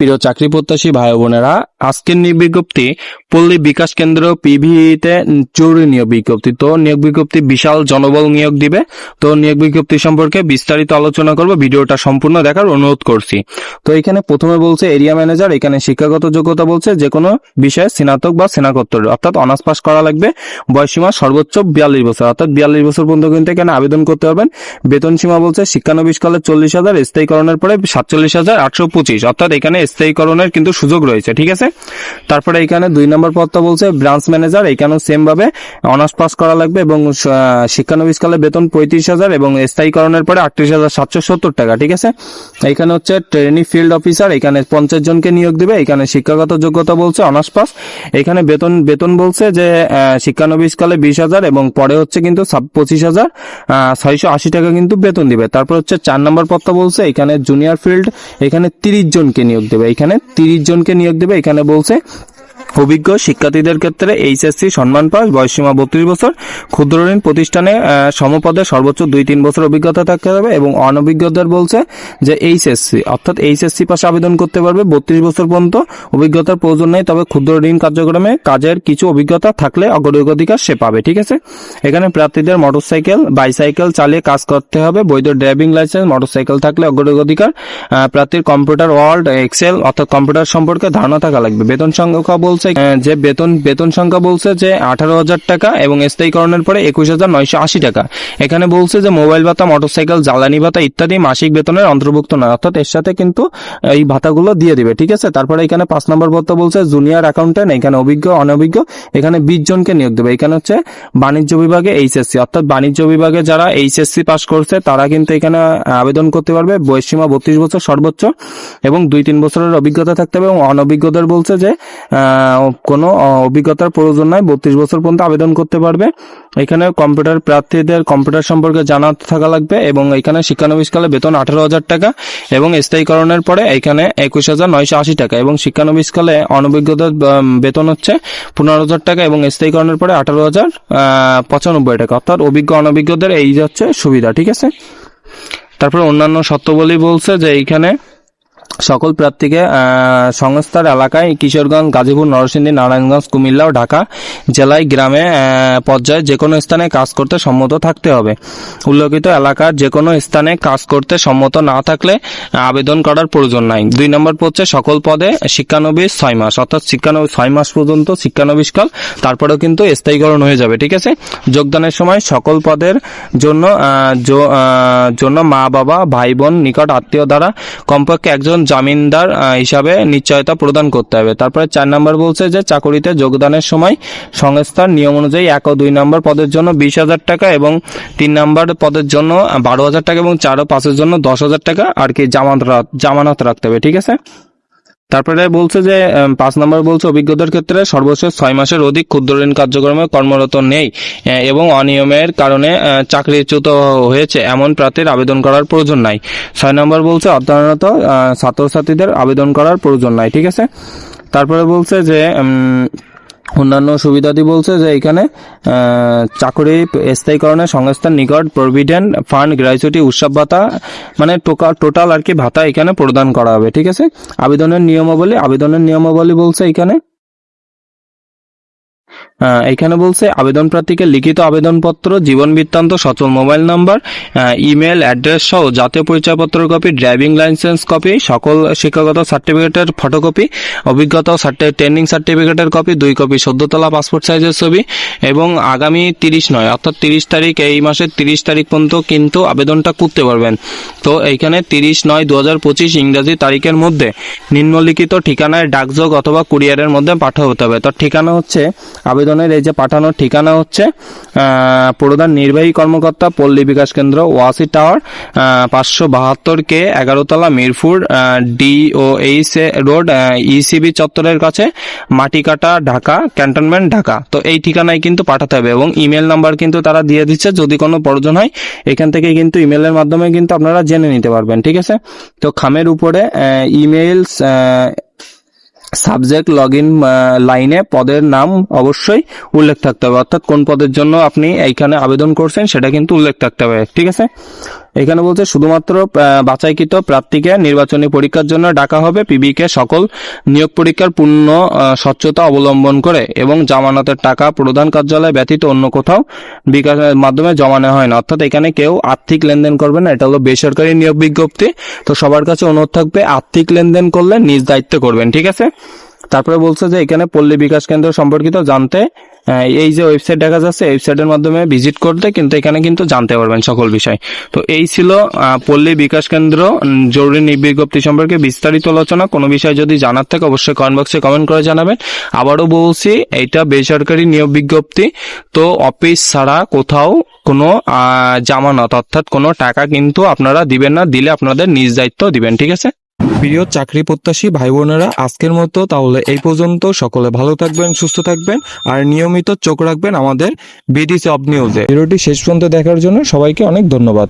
প্রিয় চাকরি প্রত্যাশী ভাই বোনেরা, আজকের নিয়োগ বিজ্ঞপ্তি, পল্লী বিকাশ কেন্দ্র পিভিতে জরুরি নিয়োগ বিজ্ঞপ্তি। তো নিয়োগ বিজ্ঞপ্তি বিশাল জনবল নিয়োগ দিবে। তো নিয়োগ বিজ্ঞপ্তি সম্পর্কে বিস্তারিত আলোচনা করব, ভিডিওটা সম্পূর্ণ দেখার অনুরোধ করছি। তো এখানে প্রথমে বলছে, এরিয়া ম্যানেজার, এখানে শিক্ষাগত যোগ্যতা বলছে যে কোনো বিষয়ে স্নাতক বা স্নাতকোত্তর। অর্থাৎ অনার্স পাস করা লাগবে। বয়সীমা সর্বোচ্চ বিয়াল্লিশ বছর। অর্থাৎ বিয়াল্লিশ বছর পর্যন্ত কিন্তু এখানে আবেদন করতে পারবেন। বেতন সীমা বলছে শিক্ষানবিশকালে চল্লিশ হাজার, স্থায়ীকরণের পরে সাতচল্লিশ হাজার আটশো পঁচিশ। অর্থাৎ এখানে স্থায়ীকরণের কিন্তু সুযোগ রয়েছে ঠিক আছে? তারপরে এখানে দুই নম্বর পদটা বলছে ব্রাঞ্চ ম্যানেজার এখানেও সেম ভাবে অনার্স পাস করা লাগবে এবং আহ, শিক্ষানবিশকালে বেতন পঁয়ত্রিশ হাজার এবং স্থায়ীকরণের পরে আটত্রিশ হাজার সাতশো সত্তর টাকা ঠিক আছে? এখানে হচ্ছে ট্রেনি ফিল্ড অফিসার এখানে পঞ্চাশ জনকে নিয়োগ দিবে এখানে শিক্ষাগত যোগ্যতা বলছে অনার্স পাস এখানে বেতন বেতন বলছে যে আহ, শিক্ষানবিশকালে বিশ হাজার এবং পরে হচ্ছে কিন্তু পঁচিশ হাজার ছয়শো আশি টাকা কিন্তু বেতন দিবে। তারপর হচ্ছে চার নম্বর পদটা বলছে এখানে জুনিয়র ফিল্ড এখানে তিরিশ জনকে নিয়োগ দেবে। এখানে তিরিশ জনকে নিয়োগ দেবে। এখানে বলছে অভিজ্ঞ শিক্ষার্থীদের ক্ষেত্রে এইচএসসি সম্মান পাস বয়সীমা বত্রিশ বছর ক্ষুদ্র ঋণ প্রতিষ্ঠানে সমপদে সর্বোচ্চ দুই তিন বছর অভিজ্ঞতা থাকতে হবে এবং অনভিজ্ঞদের বলছে যে এইচএসসি অর্থাৎ এইচএসসি পাশে আবেদন করতে পারবে বত্রিশ বছর পর্যন্ত। অভিজ্ঞতার প্রয়োজন নেই তবে ক্ষুদ্র ঋণ কার্যক্রমে কাজের কিছু অভিজ্ঞতা থাকলে অগ্রগতিকার সে পাবে ঠিক আছে? এখানে প্রার্থীদের মোটরসাইকেল বাইসাইকেল চালিয়ে কাজ করতে হবে বৈধ ড্রাইভিং লাইসেন্স মোটরসাইকেল থাকলে অগ্রগতিকার আহ, প্রার্থীর কম্পিউটার ওয়ার্ল্ড এক্সেল অর্থাৎ কম্পিউটার সম্পর্কে ধারণা থাকা লাগবে। বেতন সংখ্যা বলছে যে বেতন বেতন সংখ্যা বলছে যে আঠারো হাজার টাকা এবং স্থায়ীকরণের পরে একুশ হাজার নয়শো আশি টাকা। এখানে বলছে যে মোবাইল ভাতা, মোটরসাইকেল, জ্বালানি ভাতা ইত্যাদি মাসিক বেতনের অন্তর্ভুক্ত নয়। অর্থাৎ এর সাথে কিন্তু এই ভাতাগুলো দিয়ে দিবে, ঠিক আছে? তারপরে এখানে পাঁচ নম্বর পত্র বলছে, জুনিয়র অ্যাকাউন্টেন্ট এখানে অভিজ্ঞ, অনভিজ্ঞ, এখানে বিশ জনকে নিয়োগ দেবে। এখানে হচ্ছে বাণিজ্য বিভাগে এইচএসসি। অর্থাৎ বাণিজ্য বিভাগে যারা এইচএসসি পাস করছে, তারা কিন্তু এখানে আবেদন করতে পারবে। বয়সীমা বত্রিশ বছর সর্বোচ্চ এবং দুই তিন বছরের অভিজ্ঞতা থাকতে হবে এবং অনভিজ্ঞদের বলছে যে কোনো অভিজ্ঞতার প্রয়োজন নাই। বত্রিশ বছর পর্যন্ত আবেদন করতে পারবে। এখানে কম্পিউটার প্রার্থীদের কম্পিউটার সম্পর্কে জানা থাকা লাগবে এবং এখানে শিক্ষানবিশকালে বেতন আঠারো হাজার টাকা এবং স্থায়ীকরণের পরে এখানে একুশ হাজার নয়শো আশি টাকা এবং শিক্ষানবিশকালে অনভিজ্ঞতার বেতন হচ্ছে পনেরো হাজার টাকা এবং স্থায়ীকরণের পরে আঠারো হাজার পঁচানব্বই টাকা। অর্থাৎ অভিজ্ঞ, অনভিজ্ঞদের এই হচ্ছে সুবিধা, ঠিক আছে? তারপর অন্যান্য শর্তাবলী বলছে যে এইখানে সকল প্রার্থীকে সংস্থার এলাকায় কিশোরগঞ্জ, গাজীপুর, নরসিংদী, নারায়ণগঞ্জ, কুমিল্লা ও ঢাকা জেলায় গ্রামে পর্যায়ে যে কোনো স্থানে কাজ করতে সম্মত থাকতে হবে। উল্লেখিত এলাকার যে কোনো স্থানে কাজ করতে সম্মত না থাকলে আবেদন করার প্রয়োজন নাই। দুই নম্বর পড়ছে সকল পদে শিক্ষানবিশ ছয় মাস, অর্থাৎ শিক্ষানবিশ ছয় মাস পর্যন্ত শিক্ষানবিশকাল তারপরেও কিন্তু স্থায়ীকরণ হয়ে যাবে, ঠিক আছে? যোগদানের সময় সকল পদের জন্য জন্য মা বাবা ভাই বোন নিকট আত্মীয় দ্বারা কমপক্ষে একজন জামিনদার হিসাবে নিশ্চয়তা প্রদান করতে হবে। তারপরে চার নম্বর বলছে যে চাকরিতে যোগদানের সময় সংস্থার নিয়ম অনুযায়ী এক ও দুই নম্বর পদের জন্য বিশ হাজার টাকা এবং তিন নম্বর পদের জন্য বারো হাজার টাকা এবং চার ও পাঁচের জন্য দশ হাজার টাকা আর কি জামানত জামানত রাখতে হবে, ঠিক আছে? তারপরে বলছে যে পাঁচ নম্বর বলছে, অভিজ্ঞতার ক্ষেত্রে সর্বশেষ ছয় মাসের অধিক ক্ষুদ্র ঋণ কার্যক্রমে কর্মরত নেই এবং অনিয়মের কারণে চাকরিচ্যুত হয়েছে। এমন প্রার্থীর আবেদন করার প্রয়োজন নাই। ছয় নম্বর বলছে, অধ্যয়নরত ছাত্রছাত্রীদের আবেদন করার প্রয়োজন নাই, ঠিক আছে? তারপরে বলছে যে অন্যান্য সুবিধাদি বলছে যে এখানে চাকরি স্থায়ীকরণে সংস্থার নিকট প্রভিডেন্ট ফান্ড গ্র্যাচুইটি উৎসব ভাতা মানে টোকা, টোটাল আর কি ভাতা এখানে প্রদান করা হবে, ঠিক আছে? আবেদনের নিয়মাবলী আবেদনের নিয়মাবলী বলছে এখানে এখানে বলছে আবেদন প্রার্থীকে লিখিত আবেদনপত্র, জীবন বৃত্তান্ত, সচল মোবাইল নাম্বার ইমেল অ্যাড্রেস সহ জাতীয় পরিচয়পত্র কপি, ড্রাইভিং লাইসেন্স কপি, সকল শিক্ষাগত সার্টিফিকেটের ফটোকপি, অভিজ্ঞতা ট্রেনিং সার্টিফিকেটের কপি, দুই কপি সদ্যতলা পাসপোর্ট সাইজের ছবি এবং আগামী তিরিশ নয়, অর্থাৎ তিরিশ তারিখ এই মাসের তিরিশ তারিখ পর্যন্ত কিন্তু আবেদনটা করতে পারবেন। তো এইখানে তিরিশ নয় দু হাজার পঁচিশ ইংরাজি তারিখের মধ্যে নিম্নলিখিত ঠিকানায় ডাকযোগ অথবা কুরিয়ারের মধ্যে পাঠাতে হবে। তো ঠিকানা হচ্ছে আবেদনের এই যে পাঠানোর ঠিকানা হচ্ছে প্রধান নির্বাহী কর্মকর্তা পল্লী বিকাশ কেন্দ্র, ওয়াসি টাওয়ার পাঁচশো বাহাত্তর কে এগারোতলা Mirpur D O H road ECB চত্বরের কাছে, মাটিকাটা ঢাকা, ক্যান্টনমেন্ট ঢাকা। তো এই ঠিকানায় কিন্তু পাঠাতে হবে এবং ইমেল নাম্বার কিন্তু তারা দিয়ে দিচ্ছে, যদি কোনো প্রয়োজন হয়, এখান থেকে কিন্তু ইমেলের মাধ্যমে কিন্তু আপনারা জেনে নিতে পারবেন, ঠিক আছে? তো খামের উপরে ইমেলস সাবজেক্ট লগ ইন লাইনে পদের নাম অবশ্যই উল্লেখ থাকতে হবে। অর্থাৎ কোন পদের জন্য আপনি এইখানে আবেদন করছেন সেটা কিন্তু উল্লেখ থাকতে হবে। ঠিক আছে? এখানে বলছে, শুধুমাত্র বাছাইকৃত প্রার্থীকে নির্বাচনী পরীক্ষার জন্য ডাকা হবে পিবি কে সকল নিয়োগ পরীক্ষার পূর্ণ স্বচ্ছতা অবলম্বন করে এবং জামানতের টাকা প্রধান কার্যালয় ব্যতীত অন্য কোথাও বিকাশের মাধ্যমে জমা নেওয়া হয় না। অর্থাৎ এখানে কেউ আর্থিক লেনদেন করবে না, এটা হলো বেসরকারি নিয়োগ বিজ্ঞপ্তি। তো সবার কাছে অনুরোধ থাকবে, আর্থিক লেনদেন করলে নিজ দায়িত্ব করবেন, ঠিক আছে? তারপরে বলছে যে, এখানে পল্লী বিকাশ কেন্দ্র সম্পর্কিত জানতে এই যে ওয়েবসাইট দেখা যাচ্ছে ওয়েবসাইটের মাধ্যমে ভিজিট করতে কিন্তু এখানে কিন্তু জানতে পারবেন সকল বিষয়। তো এই ছিল পল্লী বিকাশ কেন্দ্র জরুরি নিয়োগ বিজ্ঞপ্তি সম্পর্কে বিস্তারিত আলোচনা। কোনো বিষয় যদি জানার থাকে, অবশ্যই কমেন্ট বক্সে কমেন্ট করে জানাবেন। আবারও বলছি, এইটা বেসরকারি নিয়োগ বিজ্ঞপ্তি। তো অফিস ছাড়া কোথাও কোনো জামানত, অর্থাৎ কোনো টাকা কিন্তু আপনারা দিবেন না, দিলে আপনাদের নিজ দায়িত্ব দিবেন, ঠিক আছে? প্রিয় চাকরি প্রত্যাশী ভাই বোনেরা আজকের মতো তাহলে এই পর্যন্ত। সকলে ভালো থাকবেন, সুস্থ থাকবেন, আর নিয়মিত চোখ রাখবেন আমাদের বিডিসি অব নিউজে। ভিডিওটি শেষ পর্যন্ত দেখার জন্য সবাইকে অনেক ধন্যবাদ।